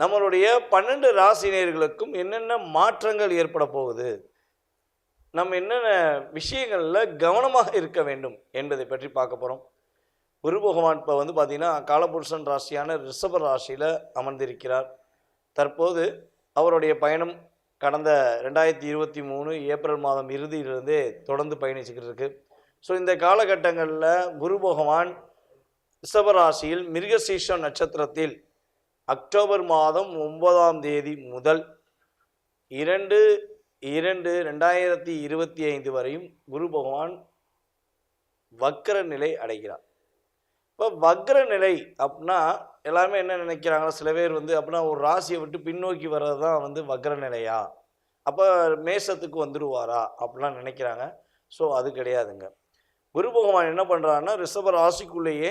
நம்மளுடைய பன்னெண்டு ராசினியர்களுக்கும் என்னென்ன மாற்றங்கள் ஏற்பட போகுது? நம்ம என்னென்ன விஷயங்களில் கவனமாக இருக்க வேண்டும் என்பதை பற்றி பார்க்க போகிறோம் குரு பகவான் இப்போ வந்து பார்த்திங்கன்னா காலபுருஷன் ராசியான ரிஷப ராசியில் அமர்ந்திருக்கிறார். தற்போது அவருடைய பயணம் கடந்த ரெண்டாயிரத்தி இருபத்தி மூணு ஏப்ரல் மாதம் இறுதியிலிருந்தே தொடர்ந்து பயணிச்சுக்கிட்டு இருக்கு. ஸோ இந்த காலகட்டங்களில் குரு பகவான் ரிஷபராசியில் மிருகசீஷம் நட்சத்திரத்தில் அக்டோபர் மாதம் ஒன்பதாம் தேதி முதல் இரண்டு இரண்டு ரெண்டாயிரத்தி இருபத்தி ஐந்து வரையும் குரு பகவான் வக்ர நிலை அடைகிறார். இப்போ வக்ர நிலை அப்படின்னா எல்லாருமே என்ன நினைக்கிறாங்க? சில பேர் வந்து அப்படின்னா ஒரு ராசியை விட்டு பின்னோக்கி வர்றது தான் வந்து வக்ர நிலையா? அப்போ மேசத்துக்கு வந்துடுவாரா அப்படிலாம் நினைக்கிறாங்க. ஸோ அது கிடையாதுங்க. குரு பகவான் என்ன பண்ணுறாருன்னா ரிஷப ராசிக்குள்ளேயே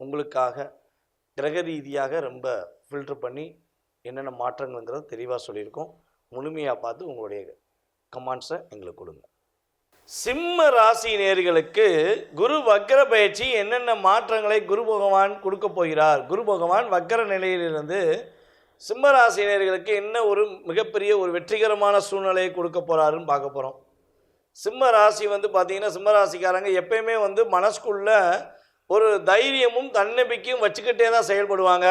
உங்களுக்காக கிரக ரீதியாக ரொம்ப ஃபில்டர் பண்ணி என்னென்ன மாற்றங்கள்ங்கிறத தெளிவாக சொல்லியிருக்கோம். முழுமையாக பார்த்து உங்களுடைய கமாண்ட்ஸை எங்களுக்கு கொடுங்க. சிம்ம ராசி நேர்களுக்கு குரு வக்கர பயிற்சி என்னென்ன மாற்றங்களை குரு பகவான் கொடுக்க போகிறார்? குரு பகவான் வக்கர நிலையிலிருந்து சிம்ம ராசி நேர்களுக்கு என்ன ஒரு மிகப்பெரிய ஒரு வெற்றிகரமான சூழ்நிலையை கொடுக்க போகிறாருன்னு பார்க்க போகிறோம் சிம்ம ராசி வந்து பார்த்திங்கன்னா சிம்ம ராசிக்காரங்க எப்பயுமே வந்து மனசுக்குள்ளே ஒரு தைரியமும் தன்னம்பிக்கையும் வச்சுக்கிட்டே தான் செயல்படுவாங்க.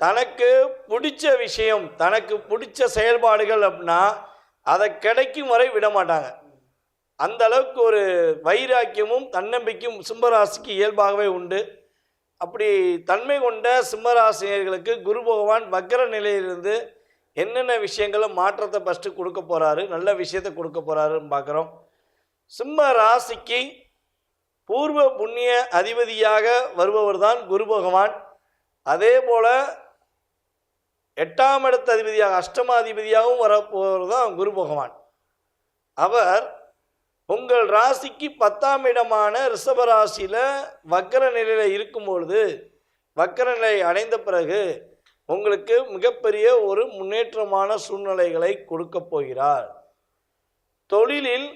தனக்கு பிடிச்ச விஷயம் தனக்கு பிடிச்ச செயல்பாடுகள் அப்படின்னா அதை கிடைக்கும் வரை விட மாட்டாங்க. அந்த அளவுக்கு ஒரு வைராக்கியமும் தன்னம்பிக்கையும் சிம்மராசிக்கு இயல்பாகவே உண்டு. அப்படி தன்மை கொண்ட சிம்மராசினியர்களுக்கு குரு பகவான் வக்கர நிலையிலிருந்து என்னென்ன விஷயங்களும் மாற்றத்தை ஃபஸ்ட்டு கொடுக்க போகிறாரு நல்ல விஷயத்தை கொடுக்க போகிறாருன்னு பார்க்குறோம். சிம்ம ராசிக்கு பூர்வ புண்ணிய அதிபதியாக வருபவர் தான் குரு பகவான். அதே போல் எட்டாம் இடத்து அதிபதியாக அஷ்டமாதிபதியாகவும் வரப்போவர் தான் குரு பகவான். அவர் உங்கள் ராசிக்கு பத்தாம் இடமான ரிஷப ராசியில் வக்கர நிலையில் இருக்கும் பொழுது வக்கர நிலை அடைந்த பிறகு உங்களுக்கு மிகப்பெரிய ஒரு முன்னேற்றமான சூழ்நிலைகளை கொடுக்க போகிறார். தொழிலில்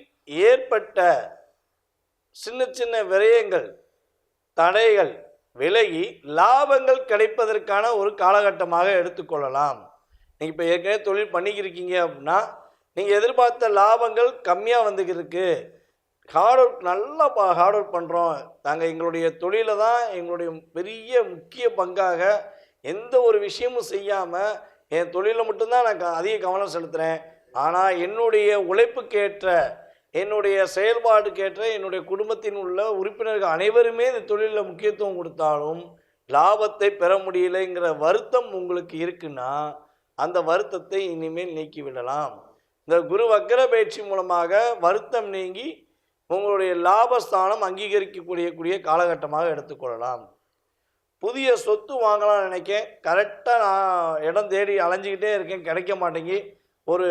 ஏற்பட்ட சின்ன சின்ன விரயங்கள் தடைகள் விலகி லாபங்கள் கிடைப்பதற்கான ஒரு காலகட்டமாக எடுத்துக்கொள்ளலாம். நீங்கள் இப்போ ஏற்கனவே தொழில் பண்ணிக்கிருக்கீங்க அப்படின்னா நீங்கள் எதிர்பார்த்த லாபங்கள் கம்மியாக வந்துக்கிருக்கு. ஹார்ட் ஒர்க் நல்லா பா ஹார்ட் ஒர்க் பண்ணுறோம் நாங்கள் எங்களுடைய தொழிலை தான் எங்களுடைய பெரிய முக்கிய பங்காக எந்த ஒரு விஷயமும் செய்யாமல் என் தொழிலில் மட்டும்தான் நான் க- அதிக கவனம் செலுத்துகிறேன் ஆனால் என்னுடைய உழைப்புக்கேற்ற என்னுடைய செயல்பாடுக்கேற்ற என்னுடைய குடும்பத்தின் உள்ள உறுப்பினர்கள் அனைவருமே இந்த தொழிலில் முக்கியத்துவம் கொடுத்தாலும் லாபத்தை பெற முடியலைங்கிற வருத்தம் உங்களுக்கு இருக்குன்னா அந்த வருத்தத்தை இனிமேல் நீக்கிவிடலாம். இந்த குரு வக்கர பயிற்சி மூலமாக வருத்தம் நீங்கி உங்களுடைய லாபஸ்தானம் அங்கீகரிக்கக்கூடிய கூடிய காலகட்டமாக எடுத்துக்கொள்ளலாம். புதிய சொத்து வாங்கலாம்னு நினைக்கேன். கரெக்டாக நான் இடம் தேடி அலைஞ்சிக்கிட்டே இருக்கேன். கிடைக்க மாட்டேங்கி ஒரு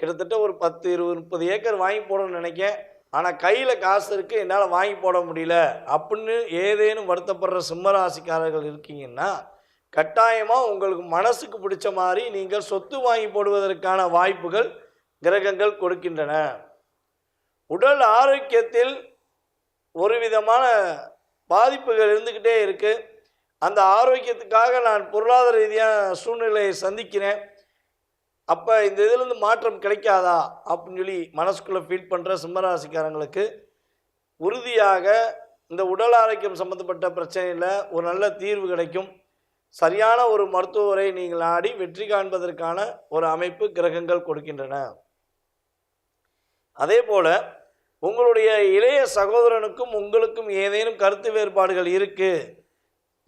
கிட்டத்தட்ட ஒரு பத்து இருபது முப்பது ஏக்கர் வாங்கி போடணும்னு நினைக்கேன். ஆனால் கையில் காசு இருக்குது என்னால் வாங்கி போட முடியல. அப்படின்னு ஏதேனும் வருத்தப்படுற சிம்மராசிக்காரர்கள் இருக்கீங்கன்னா கட்டாயமாக உங்களுக்கு மனசுக்கு பிடிச்ச மாதிரி நீங்கள் சொத்து வாங்கி போடுவதற்கான வாய்ப்புகள் கிரகங்கள் கொடுக்கின்றன. உடல் ஆரோக்கியத்தில் ஒரு விதமான பாதிப்புகள் இருந்துக்கிட்டே இருக்குது அந்த ஆரோக்கியத்துக்காக நான் பொருளாதார ரீதியான சூழ்நிலையை சந்திக்கிறேன். அப்போ இந்த இதுலேருந்து மாற்றம் கிடைக்காதா? அப்படின்னு சொல்லி மனசுக்குள்ளே ஃபீல் பண்ணுற சிம்மராசிக்காரங்களுக்கு உறுதியாக இந்த உடல் ஆரோக்கியம் சம்மந்தப்பட்ட பிரச்சனையில் ஒரு நல்ல தீர்வு கிடைக்கும். சரியான ஒரு மருத்துவரை நீங்கள் ஆடி வெற்றி காண்பதற்கான ஒரு அமைப்பு கிரகங்கள் கொடுக்கின்றன. அதே போல் உங்களுடைய இளைய சகோதரனுக்கும் உங்களுக்கும் ஏதேனும் கருத்து வேறுபாடுகள் இருக்குது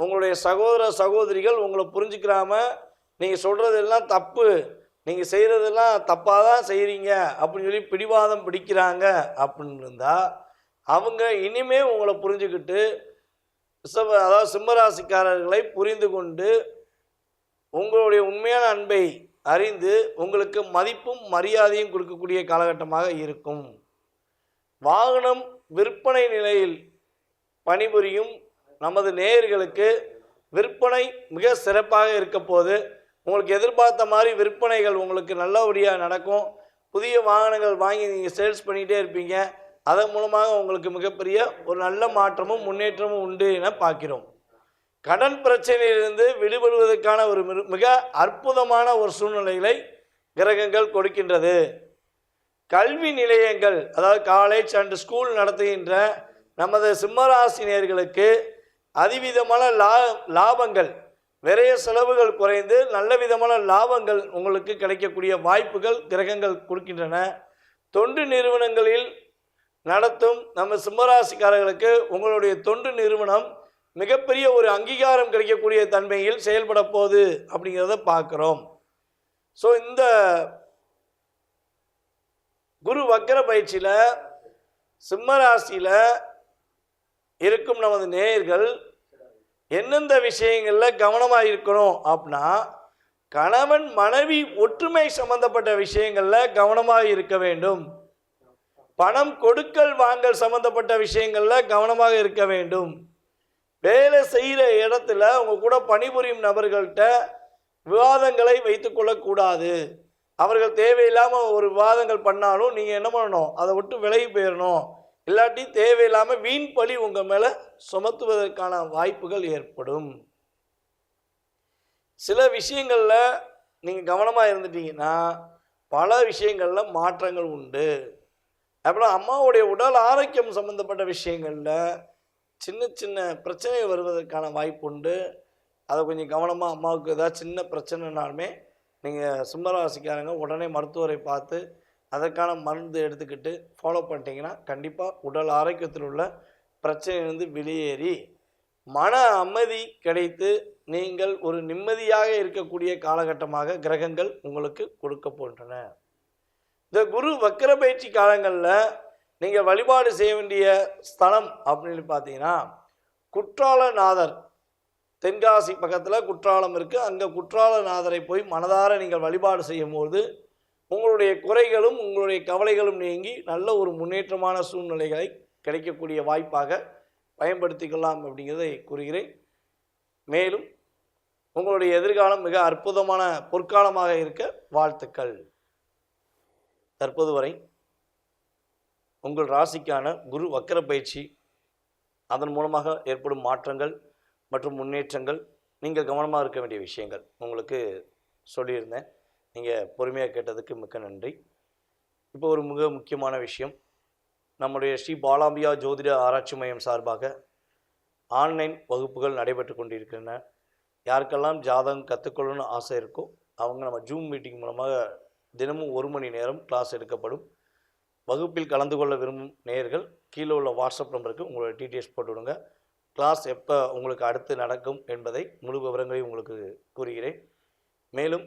உங்களுடைய சகோதர சகோதரிகள் உங்களை புரிஞ்சுக்கிறாம நீங்கள் சொல்கிறதெல்லாம் தப்பு. நீங்கள் செய்கிறதெல்லாம் தப்பாக தான் செய்கிறீங்க அப்படின்னு சொல்லி பிடிவாதம் பிடிக்கிறாங்க அப்படின்னு இருந்தால் அவங்க இனிமே உங்களை புரிஞ்சுக்கிட்டு ரிஷப அதாவது சிம்மராசிக்காரர்களை புரிந்து கொண்டு உங்களுடைய உண்மையான அன்பை அறிந்து உங்களுக்கு மதிப்பும் மரியாதையும் கொடுக்கக்கூடிய காலகட்டமாக இருக்கும். வாகனம் விற்பனை நிலையில் பணிபுரியும் நமது நேயர்களுக்கு விற்பனை மிக சிறப்பாக இருக்க போது உங்களுக்கு எதிர்பார்த்த மாதிரி விற்பனைகள் உங்களுக்கு நல்லபடியாக நடக்கும். புதிய வாகனங்கள் வாங்கி நீங்கள் சேல்ஸ் பண்ணிகிட்டே இருப்பீங்க. அதன் மூலமாக உங்களுக்கு மிகப்பெரிய ஒரு நல்ல மாற்றமும் முன்னேற்றமும் உண்டு என பார்க்கிறோம். கடன் பிரச்சனையிலிருந்து விடுபடுவதற்கான ஒரு மிக அற்புதமான ஒரு சூழ்நிலைகளை கிரகங்கள் கொடுக்கின்றது. கல்வி நிலையங்கள் அதாவது காலேஜ் அண்ட் ஸ்கூல் நடத்துகின்ற நமது சிம்மராசினியர்களுக்கு அதிவிதமான லா லாபங்கள் நிறைய செலவுகள் குறைந்து நல்ல விதமான லாபங்கள் உங்களுக்கு கிடைக்கக்கூடிய வாய்ப்புகள் கிரகங்கள் கொடுக்கின்றன. தொண்டு நிறுவனங்களில் நடத்தும் நம்ம சிம்மராசிக்காரர்களுக்கு உங்களுடைய தொண்டு நிறுவனம் மிகப்பெரிய ஒரு அங்கீகாரம் கிடைக்கக்கூடிய தன்மையில் செயல்பட போகுது அப்படிங்கிறத பார்க்குறோம். ஸோ இந்த குரு வக்கர பயிற்சியில் சிம்மராசியில் இருக்கும் நமது நேயர்கள் எந்தெந்த விஷயங்களில் கவனமாக இருக்கணும் அப்படின்னா கணவன் மனைவி ஒற்றுமை சம்பந்தப்பட்ட விஷயங்களில் கவனமாக இருக்க வேண்டும். பணம் கொடுக்கல் வாங்கல் சம்பந்தப்பட்ட விஷயங்களில் கவனமாக இருக்க வேண்டும். வேலை செய்கிற இடத்துல உங்கள் கூட பணிபுரியும் நபர்கள்ட்ட விவாதங்களை வைத்துக்கொள்ளக்கூடாது அவர்கள் தேவையில்லாமல் ஒரு விவாதங்கள் பண்ணாலும் நீங்கள் என்ன பண்ணணும்? அதை விட்டு விலகி போயிடணும் இல்லாட்டி தேவையில்லாமல் வீண் பழி உங்கள் மேலே சுமத்துவதற்கான வாய்ப்புகள் ஏற்படும். சில விஷயங்களில் நீங்கள் கவனமாக இருந்துட்டீங்கன்னா பல விஷயங்களில் மாற்றங்கள் உண்டு. அப்புறம் அம்மாவுடைய உடல் ஆரோக்கியம் சம்மந்தப்பட்ட விஷயங்களில் சின்ன சின்ன பிரச்சனை வருவதற்கான வாய்ப்பு உண்டு. அதை கொஞ்சம் கவனமாக அம்மாவுக்கு ஏதாவது சின்ன பிரச்சனைனாலுமே நீங்கள் சிம்மராசிக்காரங்க உடனே மருத்துவரை பார்த்து அதற்கான மருந்து எடுத்துக்கிட்டு ஃபாலோ பண்ணிட்டீங்கன்னா கண்டிப்பாக உடல் ஆரோக்கியத்தில் உள்ள பிரச்சனையிலிருந்து வெளியேறி மன அமைதி கிடைத்து நீங்கள் ஒரு நிம்மதியாக இருக்கக்கூடிய காலகட்டமாக கிரகங்கள் உங்களுக்கு கொடுக்க போன்றன. இந்த குரு வக்கர பயிற்சி காலங்களில் நீங்கள் வழிபாடு செய்ய வேண்டிய ஸ்தலம் அப்படின்னு பார்த்தீங்கன்னா குற்றாலநாதர். தென்காசி பக்கத்தில் குற்றாலம் இருக்குது அங்கே குற்றாலநாதரை போய் மனதார நீங்கள் வழிபாடு செய்யும்போது உங்களுடைய குறைகளும் உங்களுடைய கவலைகளும் நீங்கி நல்ல ஒரு முன்னேற்றமான சூழ்நிலைகளை கிடைக்கக்கூடிய வாய்ப்பாக பயன்படுத்திக்கலாம் அப்படிங்கிறதை கூறுகிறேன். மேலும் உங்களுடைய எதிர்காலம் மிக அற்புதமான பொற்காலமாக இருக்க வாழ்த்துக்கள். தற்போது வரை உங்கள் ராசிக்கான குரு வக்கர பயிற்சி அதன் மூலமாக ஏற்படும் மாற்றங்கள் மற்றும் முன்னேற்றங்கள் நீங்கள் கவனமாக இருக்க வேண்டிய விஷயங்கள் உங்களுக்கு சொல்லியிருந்தேன். நீங்கள் பொறுமையாக கேட்டதுக்கு மிக்க நன்றி. இப்போ ஒரு மிக முக்கியமான விஷயம். நம்முடைய ஸ்ரீ பாலாம்பியா ஜோதிட ஆராய்ச்சி மையம் சார்பாக ஆன்லைன் வகுப்புகள் நடைபெற்று கொண்டிருக்கின்றன. யாருக்கெல்லாம் ஜாதகம் கற்றுக்கொள்ளணும்னு ஆசை இருக்கோ அவங்க நம்ம ஜூம் மீட்டிங் மூலமாக தினமும் ஒரு மணி நேரம் கிளாஸ் எடுக்கப்படும். வகுப்பில் கலந்து கொள்ள விரும்பும் நேயர்கள் கீழே உள்ள வாட்ஸ்அப் நம்பருக்கு உங்களோட டீட்டெயில்ஸ் போட்டு விடுங்க. கிளாஸ் எப்போ உங்களுக்கு அடுத்து நடக்கும் என்பதை முழு விவரங்களையும் உங்களுக்கு கூறுகிறேன். மேலும்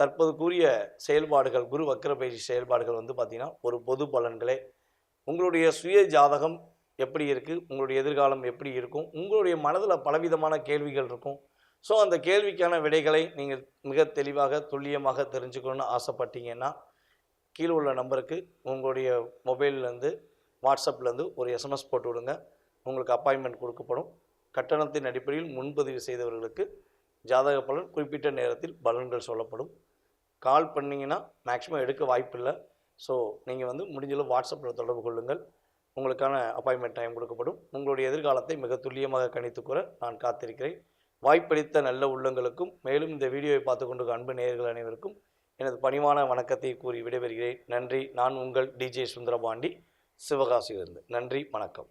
தற்போது கூறிய செயல்பாடுகள் குரு வக்கர பயிற்சி செயல்பாடுகள் வந்து பார்த்திங்கன்னா ஒரு பொது பலன்களே. உங்களுடைய சுய ஜாதகம் எப்படி இருக்குது உங்களுடைய எதிர்காலம் எப்படி இருக்கும்? உங்களுடைய மனதில் பலவிதமான கேள்விகள் இருக்கும். ஸோ அந்த கேள்விக்கான விடைகளை நீங்கள் மிக தெளிவாக துல்லியமாக தெரிஞ்சுக்கணும்னு ஆசைப்பட்டீங்கன்னா கீழே உள்ள நம்பருக்கு உங்களுடைய மொபைல்லேருந்து வாட்ஸ்அப்லேருந்து ஒரு எஸ்எம்எஸ் போட்டு விடுங்க. உங்களுக்கு அப்பாயின்மெண்ட் கொடுக்கப்படும். கட்டணத்தின் அடிப்படையில் முன்பதிவு செய்தவர்களுக்கு ஜாதக பலன் குறிப்பிட்ட நேரத்தில் பலன்கள் சொல்லப்படும். கால் பண்ணிங்கன்னா மேக்ஸிமம் எடுக்க வாய்ப்பில்லை. ஸோ நீங்கள் வந்து முடிஞ்சளவு வாட்ஸ்அப்பில் தொடர்பு கொள்ளுங்கள். உங்களுக்கான அப்பாயின்மெண்ட் டைம் கொடுக்கப்படும். உங்களுடைய எதிர்காலத்தை மிக துல்லியமாக கணித்து கூற நான் காத்திருக்கிறேன். வாய்ப்பளித்த நல்ல உள்ளங்களுக்கும் மேலும் இந்த வீடியோவை பார்த்து கொண்டு அன்பு நேயர்கள் அனைவருக்கும் எனது பணிவான வணக்கத்தை கூறி விடைபெறுகிறேன். நன்றி. நான் உங்கள் டிஜே சுந்தரபாண்டி. சிவகாசியிலிருந்து. நன்றி. வணக்கம்.